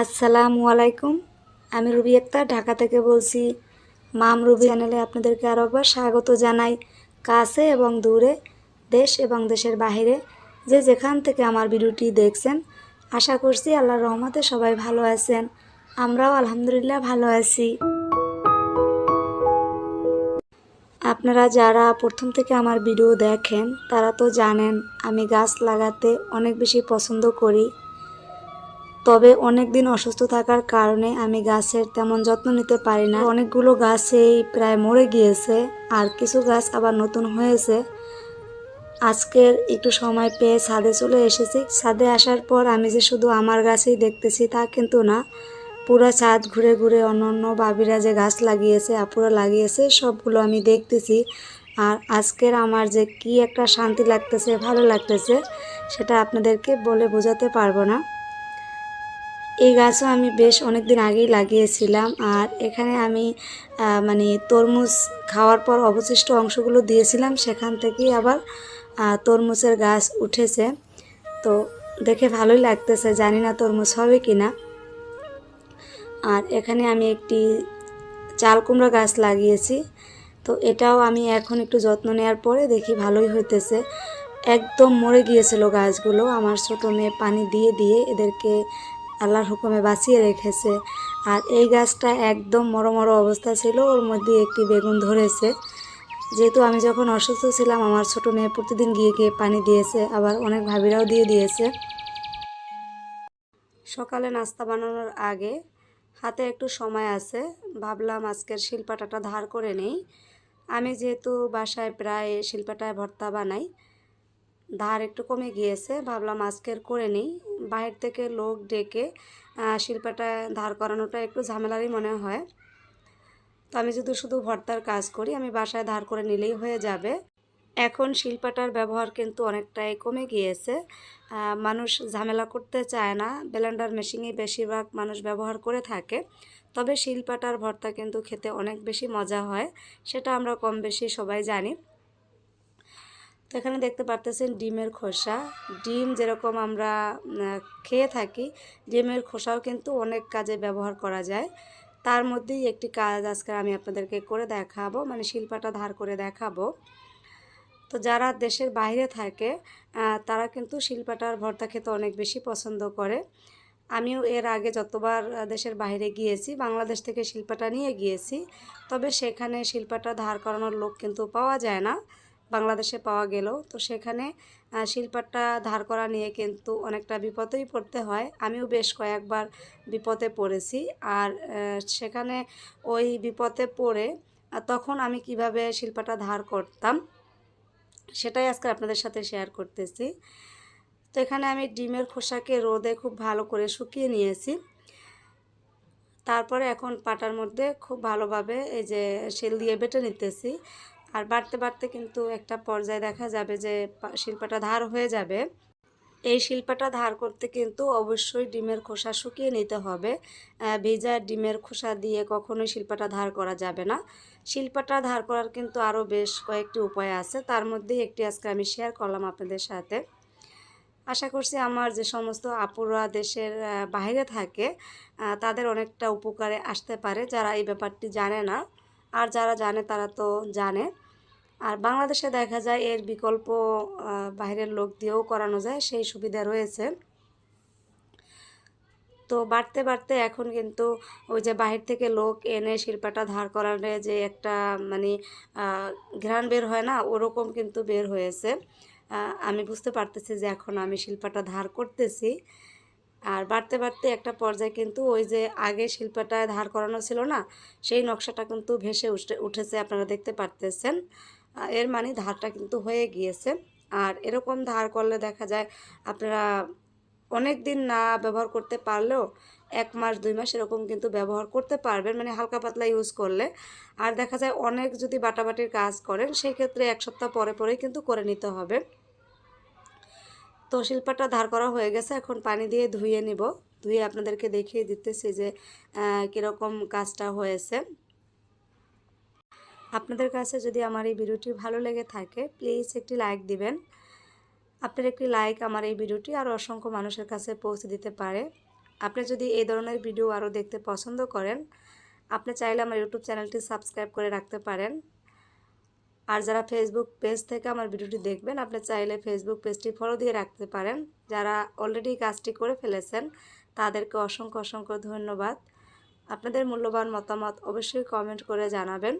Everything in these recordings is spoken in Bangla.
আসসালামু আলাইকুম। আমি রুবি আক্তার, ঢাকা থেকে বলছি, মাম রুবি চ্যানেলে আপনাদেরকে আরও একবার স্বাগত জানাই। কাছে এবং দূরে, দেশ এবং দেশের বাইরে যে যেখান থেকে আমার ভিডিওটি দেখছেন, আশা করছি আল্লাহর রহমতে সবাই ভালো আছেন। আমরাও আলহামদুলিল্লাহ ভালো আছি। আপনারা যারা প্রথম থেকে আমার ভিডিও দেখেন, তারা তো জানেন, আমি গাছ লাগাতে অনেক বেশি পছন্দ করি। তবে অনেক দিন অসুস্থ থাকার কারণে আমি গাছের তেমন যত্ন নিতে পারি না। অনেকগুলো গাছেই প্রায় মরে গিয়েছে, আর কিছু গাছ আবার নতুন হয়েছে। আজকের একটু সময় পেয়ে ছাদে চলে এসেছি। ছাদে আসার পর আমি যে শুধু আমার গাছেই দেখতেছি তা কিন্তু না। পুরো ছাদ ঘুরে ঘুরে অন্য অন্য বাবিরা যে গাছ লাগিয়েছে, আপুরা লাগিয়েছে, সবগুলো আমি দেখতেছি। আর আজকের আমার যে কি একটা শান্তি লাগতেছে, ভালো লাগতেছে, সেটা আপনাদেরকে বলে বোঝাতে পারব না। এই গাছও আমি বেশ অনেক দিন আগেই লাগিয়েছিলাম আর এখানে আমি মানে তরমুজ খাওয়ার পর অবশিষ্ট অংশগুলো দিয়েছিলাম। সেখান থেকেই আবার তরমুজের গাছ উঠেছে। তো দেখে ভালোই লাগতেছে, জানি না তরমুজ হবে কি না আর এখানে আমি একটি চাল কুমড়া গাছ লাগিয়েছি। তো এটাও আমি এখন একটু যত্ন নেওয়ার পরে দেখি ভালোই হইতেছে। একদম মরে গিয়েছিল গাছগুলো। আমার ছোটো মেয়ে পানি দিয়ে দিয়ে এদেরকে আল্লাহর হুকুমে বাঁচিয়ে রেখেছে। আর এই গাছটা একদম মরো মরো অবস্থা ছিল, ওর মধ্যে একটি বেগুন ধরেছে। যেহেতু আমি যখন অসুস্থ ছিলাম, আমার ছোট মেয়ে প্রতিদিন গিয়ে গিয়ে পানি দিয়েছে, আবার অনেক ভাবিরাও দিয়ে দিয়েছে। সকালে নাস্তা বানানোর আগে হাতে একটু সময় আছে, ভাবলাম আজকের শিল্পাটাটা ধার করে নেই। আমি যেহেতু বাসায় প্রায় শিল্পাটায় ভর্তা বানাই ধার একটু কমে গিয়েছে, ভাবলাম আজকের করে নিই। বাইরে থেকে লোক ডেকে শিল্পাটা ধার করানোটা একটু ঝামেলারই মনে হয়। তো আমি যদি শুধু ভর্তার কাজ করি, আমি বাসায় ধার করে নিলেই হয়ে যাবে। এখন শিল্পাটার ব্যবহার কিন্তু অনেকটাই কমে গিয়েছে। মানুষ ঝামেলা করতে চায় না। ব্লেন্ডার মেশিনই বেশিরভাগ মানুষ ব্যবহার করে থাকে। তবে শিল্পাটার ভর্তা কিন্তু খেতে অনেক বেশি মজা হয়, সেটা আমরা কম বেশি সবাই জানি। তো এখানে দেখতে পারতেছেন ডিমের খোসা। ডিম যেরকম আমরা খেয়ে থাকি, ডিমের খোসাও কিন্তু অনেক কাজে ব্যবহার করা যায়। তার মধ্যেই একটি কাজ আজকে আমি আপনাদেরকে করে দেখাবো মানে শিল্পাটা ধার করে দেখাবো। তো যারা দেশের বাইরে থাকে তারা কিন্তু শিল্পাটার ভর্তা খেতে অনেক বেশি পছন্দ করে। আমিও এর আগে যতবার দেশের বাইরে গিয়েছি, বাংলাদেশ থেকে শিল্পাটা নিয়ে গিয়েছি, তবে সেখানে শিল্পাটা ধার করানোর লোক কিন্তু পাওয়া যায় না। বাংলাদেশে পাওয়া গেলেও তো সেখানে আহ, শিল্পাটা ধার করা নিয়ে কিন্তু অনেকটা বিপদেই পড়তে হয়। আমিও বেশ কয়েকবার বিপদে পড়েছি। আর সেখানে ওই বিপদে পড়ে তখন আমি কীভাবে শিল্পাটা ধার করতাম সেটাই আজকে আপনাদের সাথে শেয়ার করতেছি। তো এখানে আমি ডিমের খোসাকে রোদে খুব ভালো করে শুকিয়ে নিয়েছি। তারপরে এখন পাটার মধ্যে খুব ভালোভাবে এই যে শিল দিয়ে বেটে নিতেছি। আর বাড়তে বাড়তে কিন্তু একটা পর্যায়ে দেখা যাবে যে শিল্পাটা ধার হয়ে যাবে। এই শিল্পাটা ধার করতে কিন্তু অবশ্যই ডিমের খোসা শুকিয়ে নিতে হবে। ভেজা ডিমের খোসা দিয়ে কখনোই শিল্পাটা ধার করা যাবে না। শিল্পাটা ধার করার কিন্তু আরও বেশ কয়েকটি উপায় আছে। তার মধ্যেই একটি আজকে আমি শেয়ার করলাম আপনাদের সাথে। আশা করছি আমার যে সমস্ত আপুরা দেশের বাইরে থাকে তাদের অনেকটা উপকারে আসতে পারে। যারা এই ব্যাপারটি জানে না আর যারা জানে তারা তো জানে। আর বাংলাদেশে দেখা যায় এর বিকল্প বাইরের লোক দিয়েও করানো যায়, সেই সুবিধা রয়েছে। তো বাড়তে বাড়তে এখন কিন্তু ওই যে বাহির থেকে লোক এনে শিল্পাটা ধার করালে যে একটা মানে ঘ্রাণ বের হয় না, ওরকম কিন্তু বের হয়েছে। আমি বুঝতে পারতেছি যে এখন আমি শিল্পাটা ধার করতেছি। আর বাড়তে বাড়তে একটা পর্যায়ে কিন্তু ওই যে আগে শিল্পটা ধার করানো ছিল না, সেই নকশাটা কিন্তু ভেসে উঠে, উঠেছে আপনারা দেখতে পারতেছেন। এর মানে ধারটা কিন্তু হয়ে গিয়েছে। আর এরকম ধার করলে দেখা যায় আপনারা অনেক দিন না ব্যবহার করতে পারলেও এক মাস, দুই মাস এরকম কিন্তু ব্যবহার করতে পারবেন মানে হালকা পাতলা ইউজ করলে। আর দেখা যায় অনেক যদি বাটাবাটির কাজ করেন, সেই ক্ষেত্রে এক সপ্তাহ পরে পরেই কিন্তু করে নিতে হবে। তো শিল্পাটা ধার করা হয়ে গেছে। এখন পানি দিয়ে ধুয়ে নিব। ধুয়ে আপনাদেরকে দেখিয়ে দিতেছি যে কীরকম কাজটা হয়েছে। আপনাদের কাছে যদি আমার এই ভিডিওটি ভালো লেগে থাকে প্লিজ একটি লাইক দিবেন। আপনার একটি লাইক আমার এই ভিডিওটি আরও অসংখ্য মানুষের কাছে পৌঁছে দিতে পারে। আপনি যদি এই ধরনের ভিডিও আরও দেখতে পছন্দ করেন, আপনি চাইলে আমার ইউটিউব চ্যানেলটি সাবস্ক্রাইব করে রাখতে পারেন। আর যারা ফেসবুক পেজ থেকে আমার ভিডিওটি দেখবেন, আপনি চাইলে ফেসবুক পেজটি ফলো দিয়ে রাখতে পারেন। যারা অলরেডি কাজটি করে ফেলেছেন, তাদেরকে অসংখ্য অসংখ্য ধন্যবাদ। আপনাদের মূল্যবান মতামত অবশ্যই কমেন্ট করে জানাবেন।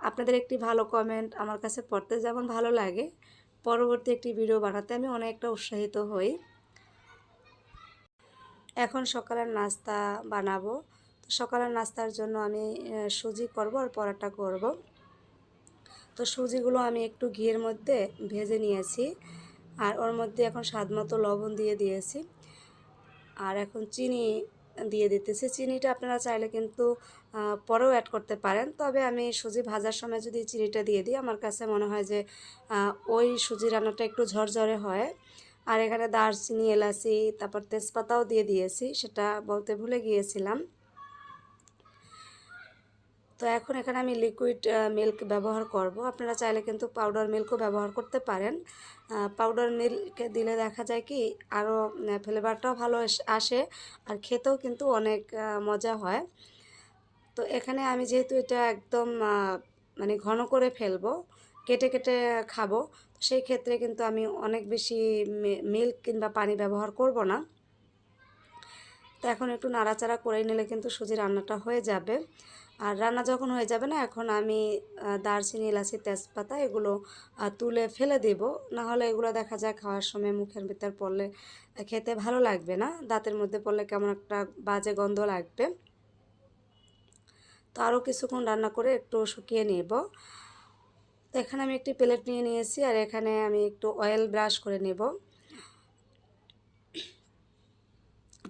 আপনাদের একটি ভালো কমেন্ট আমার কাছে পড়তে যেমন ভালো লাগে। পরবর্তী একটি ভিডিও বানাতে আমি অনেকটা উৎসাহিত হই। এখন সকালের নাস্তা বানাবো। তো সকালের নাস্তার জন্য আমি সুজি করব আর পরোটা করব। তো সুজিগুলো আমি একটু ঘিয়ের মধ্যে ভেজে নিয়েছি। আর ওর মধ্যে এখন স্বাদ মতো লবণ দিয়ে দিয়েছি। আর এখন চিনি দিয়ে দিতেছি। চিনিটা আপনারা চাইলে কিন্তু পরেও অ্যাড করতে পারেন। তবে আমি সুজি ভাজার সময় যদি চিনিটা দিয়ে দিই, আমার কাছে মনে হয় যে ওই সুজি রান্নাটা একটু ঝরঝরে হয়। আর এখানে দারচিনি, এলাচি, তারপর তেজপাতাও দিয়ে দিয়েছি। সেটা বলতে ভুলে গিয়েছিলাম। তো এখন এখানে আমি লিকুইড মিল্ক ব্যবহার করব। আপনারা চাইলে কিন্তু পাউডার মিল্কও ব্যবহার করতে পারেন। পাউডার মিল্ক দিলে দেখা যায় কি আরও ফ্লেভারটাও ভালো আসে আর খেতেও কিন্তু অনেক মজা হয়। তো এখানে আমি যেহেতু এটা একদম মানে ঘন করে ফেলব, কেটে কেটে খাব সেই ক্ষেত্রে কিন্তু আমি অনেক বেশি মিল্ক কিংবা পানি ব্যবহার করব না। তো এখন একটু নাড়াচাড়া করে নিলে কিন্তু সুজি রান্নাটা হয়ে যাবে। আর রান্না যখন হয়ে যাবে না, এখন আমি দারচিনি, এলাচি, তেজপাতা এগুলো তুলে ফেলে দেব। না হলে এগুলো দেখা যায় খাওয়ার সময় মুখের ভিতর পড়লে খেতে ভালো লাগবে না, দাঁতের মধ্যে পড়লে কেমন একটা বাজে গন্ধ লাগবে। তো আরও কিছুক্ষণ রান্না করে একটু শুকিয়ে নেব। তো এখানে আমি একটি প্লেট নিয়ে নিয়েছি আর এখানে আমি একটু অয়েল ব্রাশ করে নেব।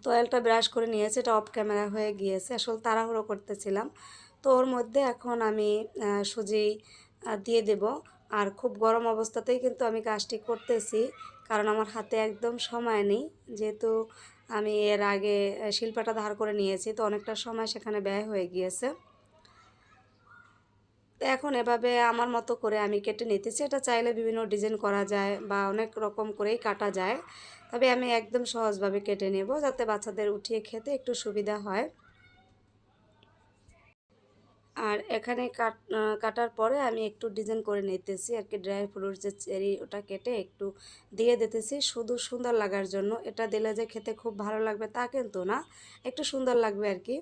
তো অয়েলটা ব্রাশ করে নিয়েছে, এটা অফ ক্যামেরা হয়ে গিয়েছে। আসলে তাড়াহুড়ো করতেছিলাম। তো ওর মধ্যে এখন আমি সুজি দিয়ে দেব। আর খুব গরম অবস্থাতেই কিন্তু আমি কাজটি করতেছি। কারণ আমার হাতে একদম সময় নেই। যেহেতু আমি এর আগে শিল্পাটা ধার করে নিয়েছি, তো অনেকটা সময় সেখানে ব্যয় হয়ে গিয়েছে। এখন এভাবে আমার মতো করে আমি কেটে নিতেছি। এটা চাইলে বিভিন্ন ডিজাইন করা যায় বা অনেক রকম করেই কাটা যায়। তবে আমি একদম সহজভাবে কেটে নেব যাতে বাচ্চাদের উঠিয়ে খেতে একটু সুবিধা হয়। আর এখানে কাট কাটার পরে আমি একটু ডিজাইন করে নিতেছি। আর কি ড্রাই ফ্রুট যে চেরি ওটা কেটে একটু দিয়ে দিতেছি। শুধু সুন্দর লাগার জন্য। এটা দিলে যে খেতে খুব ভালো লাগবে তা কিন্তু না। একটু সুন্দর লাগবে আর কি।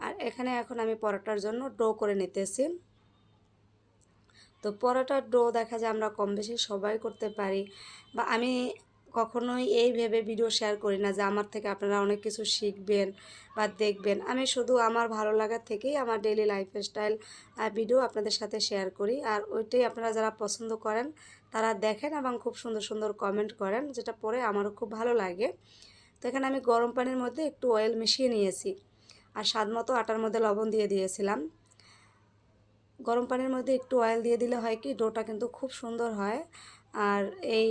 আর এখানে এখন আমি পরোটার জন্য ডো করে নিতেছি। তো পরোটার ডো দেখা যায় আমরা কম বেশি সবাই করতে পারি। বা আমি কখনোই এই ভেবে ভিডিও শেয়ার করি না যে আমার থেকে আপনারা অনেক কিছু শিখবেন বা দেখবেন। আমি শুধু আমার ভালো লাগার থেকেই আমার ডেইলি লাইফস্টাইল ভিডিও আপনাদের সাথে শেয়ার করি। আর ওইটাই আপনারা যারা পছন্দ করেন, তারা দেখেন এবং খুব সুন্দর সুন্দর কমেন্ট করেন, যেটা পরে আমারও খুব ভালো লাগে। তো এখানে আমি গরম পানির মধ্যে একটু অয়েল মিশিয়ে নিয়েছি। আর স্বাদ মতো আটার মধ্যে লবণ দিয়ে দিয়েছিলাম। গরম পানির মধ্যে একটু অয়েল দিয়ে দিলে হয় কি ডোটা কিন্তু খুব সুন্দর হয়। আর এই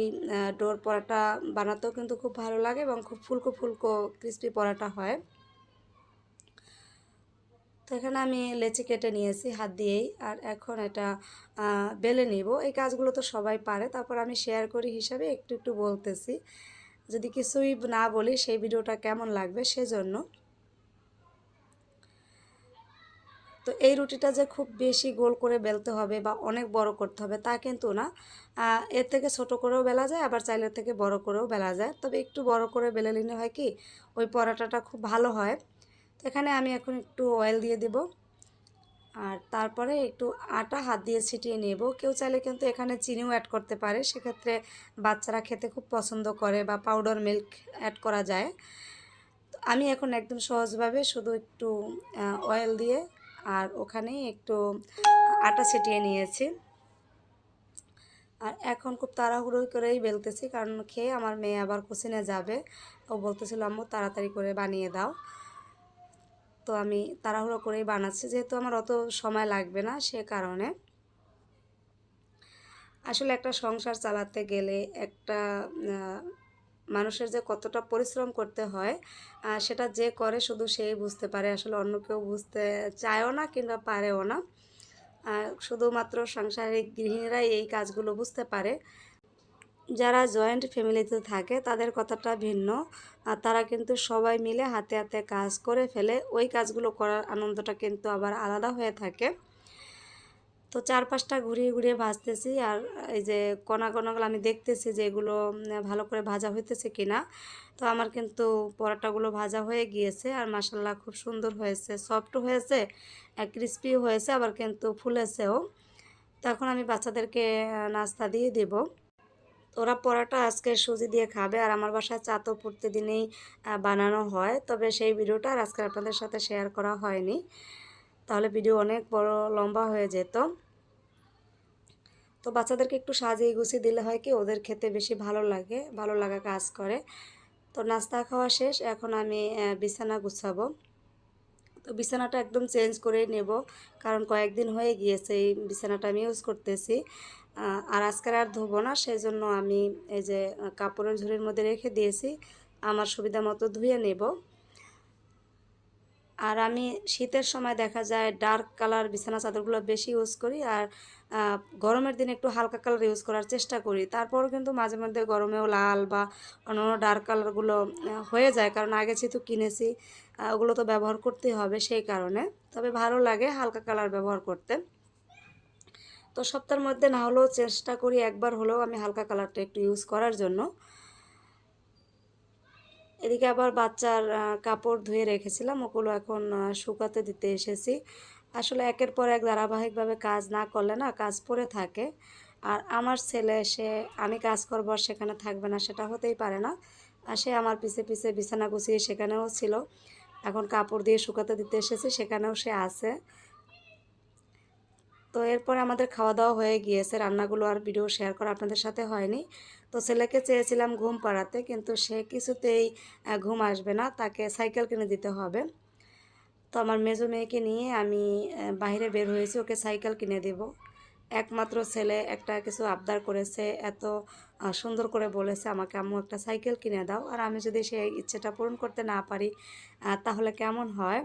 ডোর পরাটা বানাতেও কিন্তু খুব ভালো লাগে এবং খুব ফুলকো ফুলকো ক্রিস্পি পরাটা হয়। তো এখানে আমি লেচি কেটে নিয়েছি হাত দিয়েই আর এখন এটা বেলে নিব। এই কাজগুলো তো সবাই পারে, তারপর আমি শেয়ার করি হিসাবে একটু একটু বলতেছি। যদি কিছুই না বলি সেই ভিডিওটা কেমন লাগবে সেজন্য। তো এই রুটিটা যে খুব বেশি গোল করে বেলতে হবে বা অনেক বড় করতে হবে তা কিন্তু না। এর থেকে ছোট করেও বেলা যায়, আবার চাইলে এর থেকে বড় করেও বেলা যায়। তবে একটু বড় করে বেলে নিলে হয় কি, ওই পরোটাটা খুব ভালো হয়। তো এখানে আমি এখন একটু অয়েল দিয়ে দেব। আর তারপরে একটু আটা হাত দিয়ে ছিটিয়ে নেব। কেউ চাইলে কিন্তু এখানে চিনিও অ্যাড করতে পারে। সেক্ষেত্রে বাচ্চারা খেতে খুব পছন্দ করে বা পাউডার মিল্ক অ্যাড করা যায়। আমি এখন একদম সহজভাবে শুধু একটু অয়েল দিয়ে আর ওখানে একটু আটা ছিটিয়ে নিয়েছি। আর এখন খুব তাড়াহুড়ো করেই বেলতেছি, কারণ খেয়ে আমার মেয়ে আবার কোচিনে যাবে। ও বলতেছিল, আম্মু, তাড়াতাড়ি করে বানিয়ে দাও। তো আমি তাড়াহুড়ো করেই বানাচ্ছি, যেহেতু আমার অত সময় লাগবে না সে কারণে। আসলে একটা সংসার চালাতে গেলে একটা মানুষের যে কতটা পরিশ্রম করতে হয় সেটা যে করে শুধু সেই বুঝতে পারে। আসলে অন্য কেউ বুঝতে চায়ও না কিংবা পারেও না। শুধুমাত্র সাংসারিক গৃহিণীরাই এই কাজগুলো বুঝতে পারে। যারা জয়েন্ট ফ্যামিলিতে থাকে, তাদের কথাটা ভিন্ন। তারা কিন্তু সবাই মিলে হাতে হাতে কাজ করে ফেলে, ওই কাজগুলো করার আনন্দটা কিন্তু আবার আলাদা হয়ে থাকে। তো চারপাশটা ঘুরিয়ে ঘুরিয়ে ভাজতেছি আর এই যে কণা কণাগুলো আমি দেখতেছি যে এগুলো ভালো করে ভাজা হইতেছে কিনা। তো আমার কিন্তু পরোটাগুলো ভাজা হয়ে গিয়েছে আর মাসাল্লাহ খুব সুন্দর হয়েছে, সফট হয়েছে ক্রিস্পি হয়েছে, আবার কিন্তু ফুলেছেও। তখন আমি বাচ্চাদেরকে নাস্তা দিয়ে দেব। ওরা পরোটা আজকে সুজি দিয়ে খাবে আর আমার বাসায় চা তো প্রতিদিনই বানানো হয়। তবে সেই ভিডিওটা আর আজকে আপনাদের সাথে শেয়ার করা হয়নি। তাহলে ভিডিও অনেক বড় লম্বা হয়ে যেত। তো বাচ্চাদেরকে একটু সাজিয়ে গুছিয়ে দিলে হয় কি, ওদের খেতে বেশি ভালো লাগে, ভালো লাগা কাজ করে। তো নাস্তা খাওয়া শেষ, এখন আমি বিছানা গুছাবো। তো বিছানাটা একদম চেঞ্জ করে নেব, কারণ কয়েকদিন হয়ে গিয়েছে এই বিছানাটা আমি ইউজ করতেছি। আর আজকের আর ধোবো না সেই জন্য আমি এই যে, কাপড়ের ঝুড়ির মধ্যে রেখে দিয়েছি, আমার সুবিধা মতো ধুয়ে নেব। আর আমি শীতের সময় দেখা যায় ডার্ক কালার বিছানা চাদরগুলো বেশি ইউজ করি আর গরমের দিনে একটু হালকা কালার ইউজ করার চেষ্টা করি। তারপরও কিন্তু মাঝে মধ্যে গরমেও লাল বা অন্য অন্য ডার্ক কালারগুলো হয়ে যায়। কারণ আগে যেহেতু কিনেছি ওগুলো তো ব্যবহার করতেই হবে সেই কারণে। তবে ভালো লাগে হালকা কালার ব্যবহার করতে। তো সপ্তাহের মধ্যে না হলেও চেষ্টা করি একবার হলেও আমি হালকা কালারটা একটু ইউজ করার জন্য। এদিকে আবার বাচ্চার কাপড় ধুয়ে রেখেছিলাম। ওগুলো এখন শুকাতে দিতে এসেছি। আসলে একের পর এক ধারাবাহিকভাবে কাজ না করলে না কাজ পড়ে থাকে। আর আমার ছেলে, সে, আমি কাজ করব সেখানে থাকবে না, সেটা হতেই পারে না। আর সে আমার পিছে পিছে বিছানা গুছিয়ে সেখানেও ছিল। এখন কাপড় দিয়ে শুকাতে দিতে এসেছি, সেখানেও সে আছে। তো এরপরে আমাদের খাওয়া দাওয়া হয়ে গিয়েছে। রান্নাগুলো আর ভিডিও শেয়ার করা আপনাদের সাথে হয়নি। তো ছেলেকে চেয়েছিলাম ঘুম পাড়াতে, কিন্তু সে কিছুতেই ঘুম আসবে না। তাকে সাইকেল কিনে দিতে হবে। তো আমার মেজো মেয়েকে নিয়ে আমি বাইরে বের হয়েছি, ওকে সাইকেল কিনে দেব। একমাত্র ছেলে একটা কিছু আবদার করেছে, এত সুন্দর করে বলেছে, আমাকে আম্মু একটা সাইকেল কিনে দাও। আর আমি যদি সেই ইচ্ছেটা পূরণ করতে না পারি তাহলে কেমন হয়?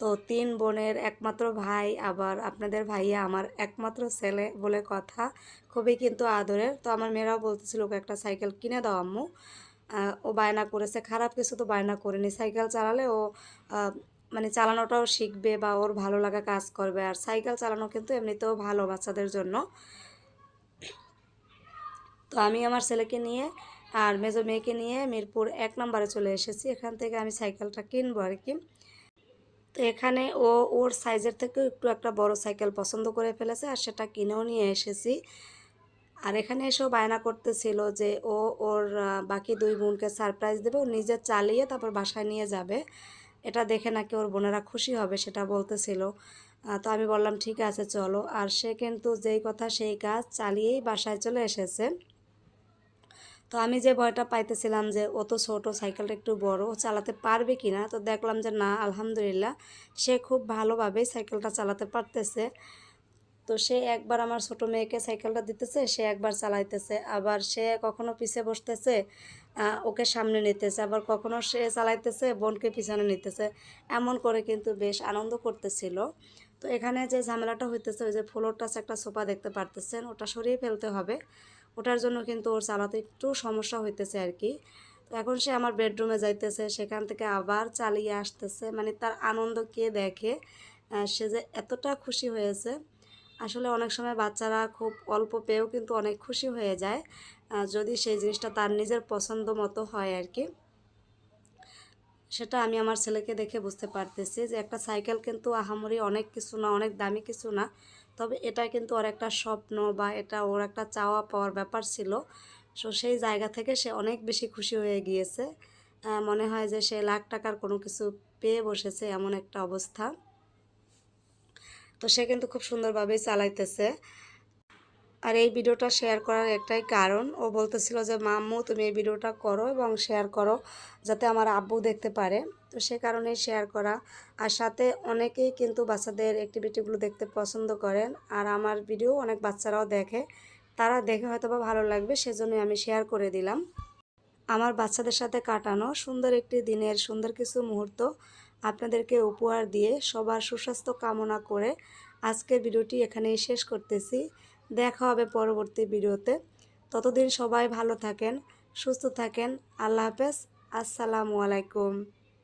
তো তিন বোনের একমাত্র ভাই, আবার আপনাদের ভাইয়া আমার একমাত্র ছেলে বলে কথা। খুবই কিন্তু আদরের। তো আমার মেয়েরাও বলতেছিল, ওকে একটা সাইকেল কিনে দাও আম্মু। ও বায়না করেছে। খারাপ কিছু তো বায়না করেনি। সাইকেল চালালে ও মানে চালানোটাও শিখবে বা ওর ভালো লাগা কাজ করবে। আর সাইকেল চালানো কিন্তু এমনিতেও ভালো বাচ্চাদের জন্য। তো আমি আমার ছেলেকে নিয়ে আর মেজো মেয়েকে নিয়ে মিরপুর এক নম্বরে চলে এসেছি। এখান থেকে আমি সাইকেলটা কিনবো আর কি। তো এখানে ও ওর সাইজের থেকেও একটু একটা বড় সাইকেল পছন্দ করে ফেলেছে আর সেটা কিনেও নিয়ে এসেছি। আর এখানে এসেও বায়না করতেছিল যে ও ওর বাকি দুই বোনকে সারপ্রাইজ দেবে। ও নিজে চালিয়ে তারপর বাসায় নিয়ে যাবে। এটা দেখে নাকি ওর বোনেরা খুশি হবে সেটা বলতেছিল। তো আমি বললাম, ঠিক আছে, চলো। আর সে কিন্তু যেই কথা সেই কাজ চালিয়েই বাসায় চলে এসেছে। তো আমি যে ভয়টা পাইতেছিলাম যে অত ছোট, সাইকেলটা একটু বড় চালাতে পারবে কি না তো দেখলাম যে না, আলহামদুলিল্লাহ, সে খুব ভালোভাবেই সাইকেলটা চালাতে পারতেছে। তো সে একবার আমার ছোট মেয়েকে সাইকেলটা দিতেছে, সে একবার চালাইতেছে। আবার সে কখনো পিছে বসতেছে ওকে সামনে নিতেছে। আবার কখনো সে চালাইতেছে, বোনকে পিছনে নিতেছে। এমন করে কিন্তু বেশ আনন্দ করতেছিল। তো এখানে যে ঝামেলাটা হইতেছে, ওই যে ফ্লোর টাচ একটা সোফা দেখতে পারতেছেন, ওটা সরিয়ে ফেলতে হবে। ওটার জন্য কিন্তু ওর চালাতে একটু সমস্যা হইতেছে আর কি তো এখন সে আমার বেডরুমে যাইতেছে, সেখান থেকে আবার চালিয়ে আসতেছে। মানে তার আনন্দ কে দেখে সে যে এতটা খুশি হয়েছে। আসলে অনেক সময় বাচ্চারা খুব অল্প পেয়েও কিন্তু অনেক খুশি হয়ে যায় যদি সেই জিনিসটা তার নিজের পছন্দ মতো হয় আর কি সেটা আমি আমার ছেলেকে দেখে বুঝতে পারতেছি যে একটা সাইকেল কিন্তু আহামরি অনেক কিছু না, অনেক দামি কিছু না। তবে এটা কিন্তু ওর একটা স্বপ্ন বা এটা ওর একটা চাওয়া পাওয়ার ব্যাপার ছিল। সো সেই জায়গা থেকে সে অনেক বেশি খুশি হয়ে গিয়েছে। মনে হয় যে সে লাখ টাকার কোনো কিছু পেয়ে বসেছে এমন একটা অবস্থা। তো সে কিন্তু খুব সুন্দরভাবেই চালাইতেছে। আর এই ভিডিওটা শেয়ার করার একটাই কারণ। ও বলতেছিল যে, মাম্মু, তুমি এই ভিডিওটা করো এবং শেয়ার করো যাতে আমার আব্বু দেখতে পারে। তো সে কারণেই শেয়ার করা। আর সাথে অনেকেই কিন্তু বাচ্চাদের অ্যাক্টিভিটিগুলো দেখতে পছন্দ করেন। আর আমার ভিডিও অনেক বাচ্চারাও দেখে। তারা দেখে হয়তো বা ভালো লাগবে, সেজন্যই আমি শেয়ার করে দিলাম। আমার বাচ্চাদের সাথে কাটানো সুন্দর একটি দিনের সুন্দর কিছু মুহূর্ত আপনাদেরকে উপহার দিয়ে সবার সুস্বাস্থ্য কামনা করে আজকের ভিডিওটি এখানেই শেষ করতেছি। দেখা হবে পরবর্তী ভিডিওতে। ততদিন সবাই ভালো থাকেন সুস্থ থাকেন। আল্লাহ হাফেজ। আসসালামু আলাইকুম।